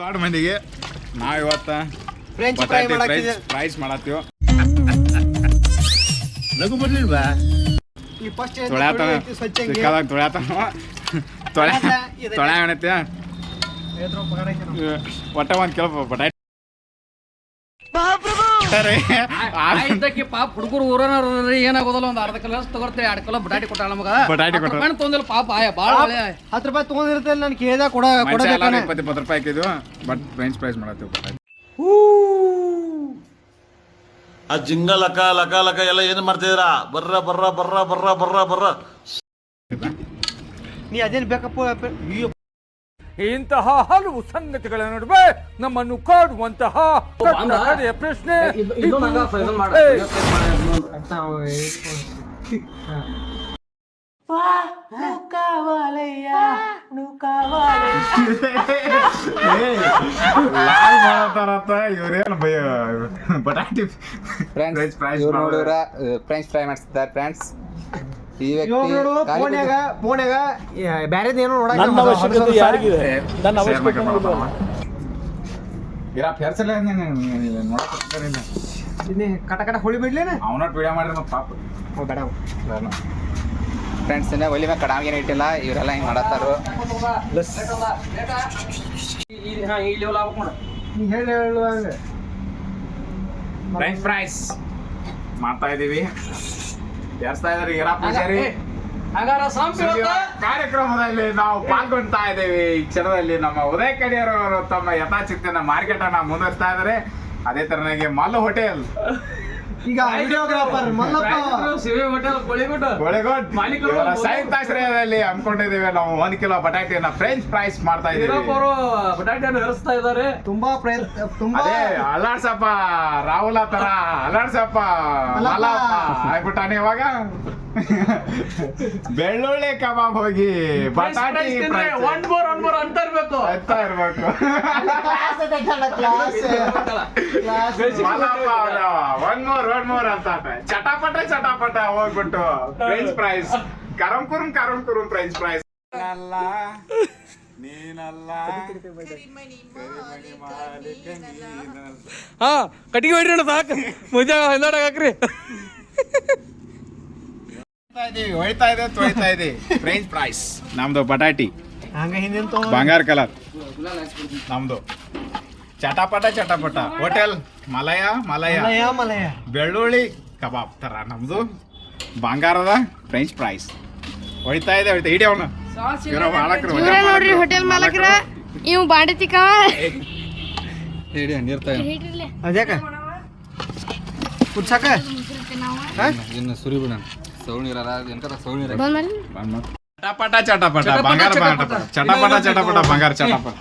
ದೊಡ್ಡ ಮಂದಿಗೆ. ನಾವ್ ಇವತ್ತ ಫ್ರೆಂಚ್ ಫ್ರೈ ಬಟಾಟೆ ಮಾಡಾಕ್ತಿದ್ದೆ ಫ್ರೈಸ್ ಮಾಡತ್ತೀವಿ. ಲಘು ಬರ್ಲಿಲ್ವಾ ಈ ಫಸ್ಟ್ ತೊಳ್ಯಾತ ಸಿಕ್ಕಾದಾಗ ತೊಳ್ಯಾತನ ತೊಳೆ ಏನೈತಿ ಒಟ್ಟ ಒಂದ್ ಬಟಾಟೆ ಸರಿ ಆಯ್ತಕ್ಕೆ ಪಾಪ ಹುಡುಗರು ಊರನವ್ರಿ ಏನಾಗೋದಲ್ಲ ಒಂದು ಅರ್ಧ ಕಿಲೋ ತಗೋರ್ತೇವೆ ಎರಡು ಕಿಲೋ ಬಟಾಟಿ ಕೊಟ್ಟಾಳ ನಮಗ. ಬಟಾಟಿ ಕೊಟ್ಟಾಳ. ರೂಪಾಯಿ ತೊಂದಿಲ್ಲ ಪಾಪ ಆಯ ಭಾಳ ಹತ್ತು ರೂಪಾಯಿ ತೊಗೊಂಡಿರ್ತೇನೆ ನಾನು ಕೇಳ್ದ ಕೊಡ ಕೊಡಬೇಕು ಇಪ್ಪತ್ತು ಇಪ್ಪತ್ತು ರೂಪಾಯಿ ಹಾಕಿದ್ವು ಬಟ್ ಫ್ರೆಂಚ್ ಪ್ರೈಸ್ ಮಾಡತ್ತೀವಿ ಬಟಾಟೆ ಆ ಜಿಂಗ ಲಕ ಲಕ ಲಕ ಎಲ್ಲ ಏನು ಮಾಡ್ತಿದ್ದೀರಾ? ಬರ್ರ ಬರ್ರ ಬರ್ರ ಬರ್ರ ಬರ್ರ ಬರ್ರ. ನೀ ಅದೇನ್ ಬೇಕಪ್ಪ? ಅಯ್ಯೋ ಇಂತಹ ಹಲವು ಸಂಗತಿಗಳ ನಡುವೆ ನಮ್ಮನ್ನು ಕಾಡುವಂತಹ? ಪ್ರಶ್ನೆ ಫ್ರೆಂಡ್ಸ್ ಫ್ರೈ ಮಾಡಿಸಿದ್ದಾರೆ ಫ್ರೆಂಡ್ಸ್ ಈ ವ್ಯಕ್ತಿ ಫೋನ್ಯಾಗ ಫೋನ್ಯಾಗ ಬ್ಯಾರೇದ್ ಏನೋ ನೋಡಕ್ ನನ್ನ ಅವಶ್ಯಕತೆ ಯಾರಿಗಿದೆ? ನನ್ನ ಅವಶ್ಯಕತೆ ಇರ ಫೇರ್ಸಲ್ಲ ನೋಡಕ್ಕಿಲ್ಲ ಇದನ್ನ ಕಟ ಕಟ ಹೊಳಿ ಬಿಡ್ಲೇನ? ಅವನ ವಿಡಿಯೋ ಮಾಡಿದ್ರೆ ಮತ್ತೆ ಪಾಪ. ಓ ಬೇಡ. ಫ್ರೆಂಡ್ಸ್ ಇನ್ನ ಒಲಿ ಕಡಾವ್ ಏನು ಇಟ್ಟಿಲ್ಲ ಇವರೆಲ್ಲ ಹಿಂಗ್ ಮಾಡತ್ತಾರು. ಹೇಳಿ ಫ್ರೈಸ್ ಮಾಡ್ತಾ ಇದೀವಿ. ಯಾರ್ಸ್ತಾ ಇದಾರೆ ಪೂಜಾರಿ ಏ, ಹಂಗಾರ ಸಾಂಬ್ ಕಾರ್ಯಕ್ರಮದಲ್ಲಿ ನಾವು ಪಾಲ್ಗೊಳ್ತಾ ಇದ್ದೇವೆ. ಈ ಕ್ಷಣದಲ್ಲಿ ನಮ್ಮ ಉದಯ ಕಡಿಯರವರು ತಮ್ಮ ಯಥಾಚಿತ್ತಿನ ಮಾರ್ಕೆಟ್ ಅನ್ನ ಮುಂದುವರಿಸ್ತಾ ಇದ್ದಾರೆ. ಅದೇ ತರನಾಗಿ ಮಲ್ಲು ಹೋಟೆಲ್. ಈಗ ವಿಡಿಯೋಗ್ರಾಫರ್ ಮಲ್ಲಪ್ಪ ಹೋಟೆಲ್ ಗೋಳೆಗೋಡ್ ಮಾಲೀಕರು ಹಮ್ಮಿಕೊಂಡಿದ್ದೇವೆ. ನಾವು ಒಂದ್ ಕಿಲೋ ಬಟಾಟಿಯನ್ನ ಫ್ರೆಂಚ್ ಫ್ರೈಸ್ ಮಾಡ್ತಾ ಇದ್ದೀವಿ. ವೀರಪ್ಪ ಅವರು ಬಟಾಟಿಯನ್ನು ಹರಿಸ್ತಾ ಇದ್ದಾರೆ. ತುಂಬಾ ಪ್ರಯತ್ನ ತುಂಬಾ ಅದೇ ಅಲ್ಲಾಡ್ಸಪ್ಪ ರಾಹುಲ ತರ ಅಲ್ಲಾಡ್ಸಪ್ಪ ಮಲ್ಲಪ್ಪ. ಆಗ್ಬಿಟ್ಟಾನೆ ಇವಾಗ. ಬೆಳ್ಳುಳ್ಳಿ ಕಬಾಬ್ ಹೋಗಿ ಬಟಾಟೆ ಒನ್ ಮೋರ್ ಅಂತ ಇರ್ಬೇಕು. ಅಂತ ಇರ್ಬೇಕು. ಕ್ಲಾಸ್ ಕ್ಲಾಸ್ ಒಂದ್ ಮೂರ್ ಒನ್ ಮೋರ್ ಅಂತ ಚಟಾಪಟ ಚಟಾಪಟ. ಹೋಗ್ಬಿಟ್ಟು ಫ್ರೆಂಚ್ ಫ್ರೈಸ್ ಕರಂ ಕುರುಂ ಕರಂ ಕುರುಂ ಫ್ರೆಂಚ್ ಫ್ರೈಸ್ ಅಲ್ಲ ನೀನಲ್ಲ ಕರಿಮಣಿ ಮಾಲೀಕ ನೀನಲ್ಲ. ಹಾ ಕಟ್ಟಿಗೆ ಹೊಡ್ರಿ ಅಣ್ಣ ಸಾಕು. ಮುಂಜಾ ಹಿಂದಾಡಕ್ ಹಾಕ್ರಿ. ಹೊಯ್ತಾ ಇದೆ ತೊಯ್ತಾ ಇದೆ. ಫ್ರೆಂಚ್ ಫ್ರೈಸ್ ನಮ್ದು ಬಟಾಟಿ ಹಂಗ ಹಿಂದಿನ ತಗೊಂಡ್ ಬಂಗಾರ ಕಲರ್. ನಮ್ದು. ಚಟಾಪಟ ಚಟಾಪಟ. ಹೋಟೆಲ್ ಮಲಯ ಮಲಯ. ಮಲಯ ಮಲಯ. ಬೆಳ್ಳುಳ್ಳಿ ಕಬಾಬ್ ತರ ನಮ್ದು. ಬಂಗಾರದ ಫ್ರೆಂಚ್ ಫ್ರೈಸ್ ಹೊಯ್ತಾ ಇದೆ ಹೊಯ್ತಾ ಇಡಿ ಅವನು. ಇವ್ರ ನೋಡ್ರಿ ಹೋಟೆಲ್ ಮಾಲಕರ? ಇವ್ ಬಾಂಡೆ ತಿಕ್ಕವ? ಹೇಳಿ ನೀರ್ತಾ ಅದ್ಯಾಕ? ಕುಡ್ಸಾಕ? ಇನ್ನು ಸುರಿ ಬಿಡೋಣ. ಸೌಣಿರ ಬಂದ್ ಮಾಡಿ. ಚಟಾಪಟ ಚಟಾಪಟ ಬಂಗಾರ ಚಟಪಟ. ಚಟಪಟ. ಚಟಪಟ ಬಂಗಾರ ಚಟಪಟ.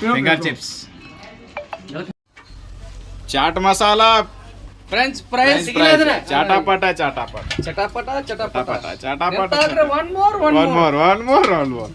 Finger chips chaat masala french fries ಚಟಾಪಟ ಚಟಾಪಟ. ಚಟಾಪಟ ಚಟಾಪಟ. ಚಟಾಪಟ one more one more one more one more